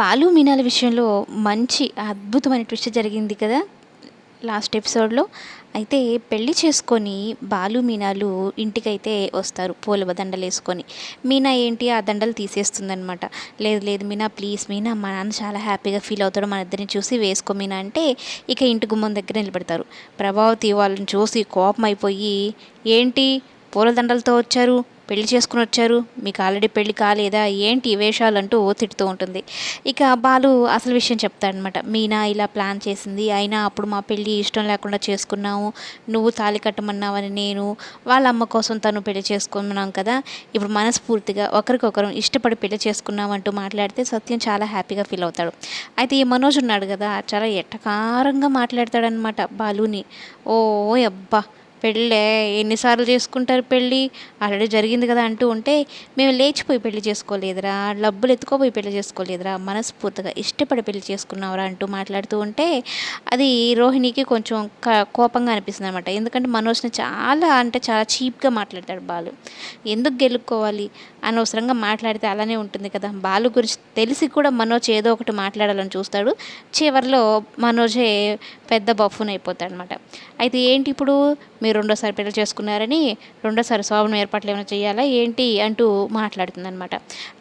బాలు మీనాల విషయంలో మంచి అద్భుతమైన ట్విస్ట్ జరిగింది కదా లాస్ట్ ఎపిసోడ్లో. అయితే పెళ్ళి చేసుకొని బాలు మీనాలు ఇంటికైతే వస్తారు పూల దండలు వేసుకొని మీనా ఏంటి? ఆ దండలు తీసేస్తుందనమాట లేదు లేదు మీనా ప్లీజ్ మీనా మా నాన్న చాలా హ్యాపీగా ఫీల్ అవుతాడు మన ఇద్దరిని చూసి వేసుకో మీనా అంటే ఇక ఇంటి గుమ్మం దగ్గర నిలబెడతారు. ప్రభావతి వాళ్ళని చూసి కోపం అయిపోయి ఏంటి? పూలదండలతో వచ్చారు? పెళ్ళి చేసుకుని వచ్చారు. మీకు ఆల్రెడీ పెళ్ళి కాలేదా? ఏంటి వేషాలు అంటూ తిడుతూ ఉంటుంది. ఇక బాలు అసలు విషయం చెప్తాడనమాట మీనా ఇలా ప్లాన్ చేసింది. అయినా అప్పుడు మా పెళ్ళి ఇష్టం లేకుండా చేసుకున్నాము నువ్వు తాళి కట్టమన్నావని నేను వాళ్ళ అమ్మ కోసం తను పెళ్ళి చేసుకున్నాం కదా. ఇప్పుడు మనస్ఫూర్తిగా ఒకరికొకరు ఇష్టపడి పెళ్ళి చేసుకున్నామంటూ మాట్లాడితే సత్యం చాలా హ్యాపీగా ఫీల్ అవుతాడు. అయితే ఈ మనోజ్ ఉన్నాడు కదా చాలా ఎట్టకారంగా మాట్లాడతాడనమాట బాలుని. ఓ అబ్బా! పెళ్ళే ఎన్నిసార్లు చేసుకుంటారు పెళ్ళి? ఆల్రెడీ జరిగింది కదా అంటూ ఉంటే మేము లేచిపోయి పెళ్ళి చేసుకోలేదురా డబ్బులు ఎత్తుకోపోయి పెళ్ళి చేసుకోలేదురా మనస్ఫూర్తిగా ఇష్టపడి పెళ్ళి చేసుకున్నావురా అంటూ మాట్లాడుతూ ఉంటే అది రోహిణికి కొంచెం క- కోపంగా అనిపిస్తుంది అనమాట ఎందుకంటే మనోజ్ని చాలా అంటే చాలా చీప్గా మాట్లాడతాడు బాలు. ఎందుకు గెలుక్కోవాలి అనవసరంగా మాట్లాడితే అలానే ఉంటుంది కదా. బాలు గురించి తెలిసి కూడా మనోజ్ ఏదో ఒకటి మాట్లాడాలని చూస్తాడు. చివరిలో మనోజే పెద్ద బఫున్ అయిపోతాడు అనమాట అయితే ఏంటి ఇప్పుడు? మీరు రెండోసారి పెళ్ళి చేసుకున్నారని రెండోసారి శోభనం ఏర్పాట్లు ఏమైనా చేయాలా? ఏంటి? అంటూ మాట్లాడుతుందనమాట.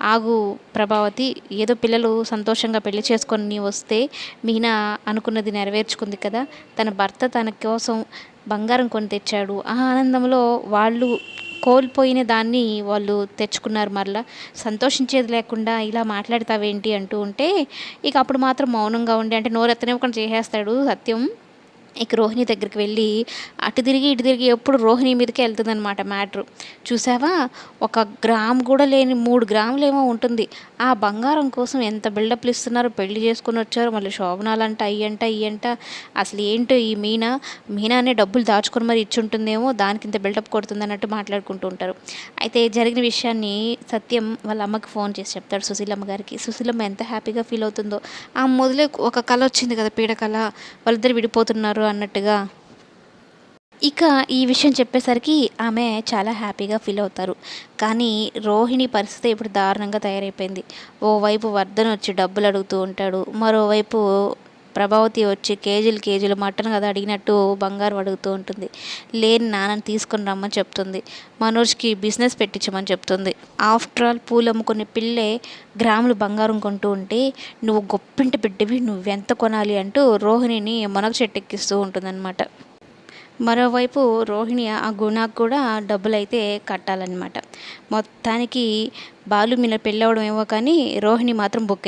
ఆగు ప్రభావతి ఏదో పిల్లలు సంతోషంగా పెళ్ళి చేసుకొని వస్తే మీనా అనుకున్నది నెరవేర్చుకుంది కదా. తన భర్త తన కోసం బంగారం కొని తెచ్చాడు. ఆ ఆనందంలో వాళ్ళు కోల్పోయిన దాన్ని వాళ్ళు తెచ్చుకున్నారు మరలా. సంతోషించేది లేకుండా ఇలా మాట్లాడతావేంటి అంటూ ఉంటే ఇక అప్పుడు మాత్రం మౌనంగా ఉండి అంటే నోరెత్తనివ్వకుండా చేసేస్తాడు సత్యం. ఇక రోహిణి దగ్గరికి వెళ్ళి అటు తిరిగి ఇటు తిరిగి ఎప్పుడు రోహిణి మీదకే వెళ్తుందనమాట మ్యాటర్. చూసావా? ఒక గ్రామ్ కూడా లేని మూడు గ్రాములు ఏమో ఉంటుంది. ఆ బంగారం కోసం ఎంత బిల్డప్లు ఇస్తున్నారు పెళ్ళి చేసుకుని వచ్చారు. మళ్ళీ శోభనాలంట అయ్యంట ఇయ్యంట అసలు ఏంటో ఈ మీనా? మీనానే డబ్బులు దాచుకొని మరి ఇచ్చి ఉంటుందేమో దానికి ఇంత బిల్డప్ కొడుతుంది అన్నట్టు మాట్లాడుకుంటూ ఉంటారు. అయితే జరిగిన విషయాన్ని సత్యం వాళ్ళ అమ్మకి ఫోన్ చేసి చెప్తాడు సుశీలమ్మ గారికి. సుశీలమ్మ ఎంత హ్యాపీగా ఫీల్ అవుతుందో. ఆ మొదలే ఒక కళ వచ్చింది కదా పీడ కళ వాళ్ళిద్దరు విడిపోతున్నారు. అన్నట్టుగా. ఇక ఈ విషయం చెప్పేసరికి ఆమె చాలా హ్యాపీగా ఫీల్ అవుతారు. కానీ రోహిణి పరిస్థితి ఇప్పుడు దారుణంగా తయారైపోయింది. ఓవైపు వర్ధన్ వచ్చి డబ్బులు అడుగుతూ ఉంటాడు. మరోవైపు ప్రభావతి వచ్చి కేజీలు కేజీలు మటన్ కదా అడిగినట్టు బంగారం అడుగుతూ ఉంటుంది. లేని నాన్నని తీసుకొని రమ్మని చెప్తుంది. మనోజ్కి బిజినెస్ పెట్టించమని చెప్తుంది. ఆఫ్టర్ ఆల్ పూలు అమ్ముకునే పిల్లే గ్రాములు బంగారం కొంటూ ఉంటే నువ్వు గొప్పింటి బిడ్డవి నువ్వెంత కొనాలి అంటూ రోహిణిని మునగ చెట్టెక్కిస్తూ ఉంటుందన్నమాట. మరోవైపు రోహిణి ఆ గుణాకు కూడా డబ్బులు అయితే కట్టాలన్నమాట. మొత్తానికి బాలు మీద పెళ్ళవడం ఏమో కానీ రోహిణి మాత్రం బుక్ అయిపోయింది